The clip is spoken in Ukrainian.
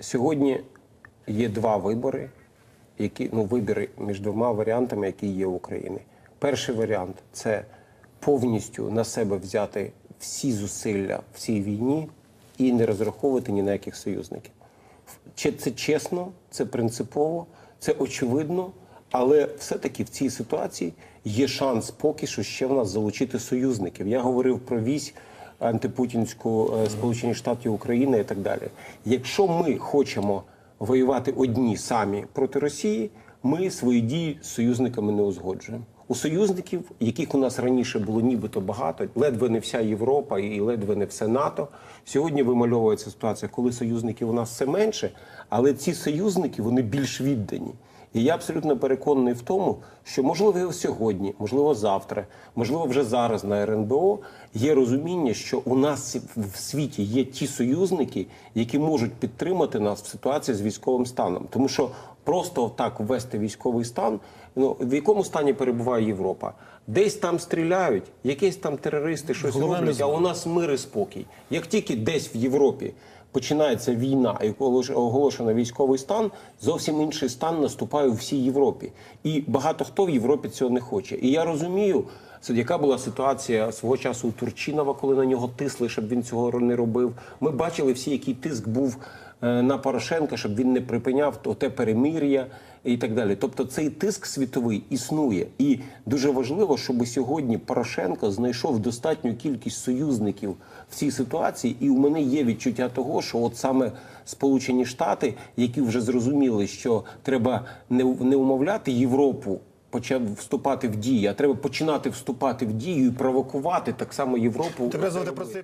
Сьогодні є два вибори, які ну вибори між двома варіантами, які є у України. Перший варіант це повністю на себе взяти всі зусилля в цій війні і не розраховувати ні на яких союзників. Чи це чесно, це принципово, це очевидно, але все-таки в цій ситуації є шанс поки що ще в нас залучити союзників. Я говорив про вісь антипутінську е, Сполучені Штати України і так далі. Якщо ми хочемо воювати одні самі проти Росії, ми свої дії з союзниками не узгоджуємо. У союзників, яких у нас раніше було нібито багато, ледве не вся Європа і ледве не все НАТО. Сьогодні вимальовується ситуація, коли союзників у нас все менше, але ці союзники вони більш віддані. І я абсолютно переконаний в тому, що можливо сьогодні, можливо, завтра, можливо, вже зараз на РНБО є розуміння, що у нас в світі є ті союзники, які можуть підтримати нас в ситуації з військовим станом, тому що просто так ввести військовий стан. Ну в якому стані перебуває Європа? Десь там стріляють, якісь там терористи щось Головне, роблять, а у нас мир і спокій. Як тільки десь в Європі починається війна і коли оголошено військовий стан, зовсім інший стан наступає у всій Європі. І багато хто в Європі цього не хоче. І я розумію, яка була ситуація свого часу у Турчинова, коли на нього тисли, щоб він цього не робив. Ми бачили всі, який тиск був на Порошенка, щоб він не припиняв те перемир'я і так далі. Тобто цей тиск світовий існує, і дуже важливо, щоб сьогодні Порошенко знайшов достатню кількість союзників в цій ситуації. І у мене є відчуття того, що от саме Сполучені Штати, які вже зрозуміли, що треба не, не умовляти Європу. Почав вступати в дії, а треба починати вступати в дію і провокувати так само Європу. Тебе звати про це.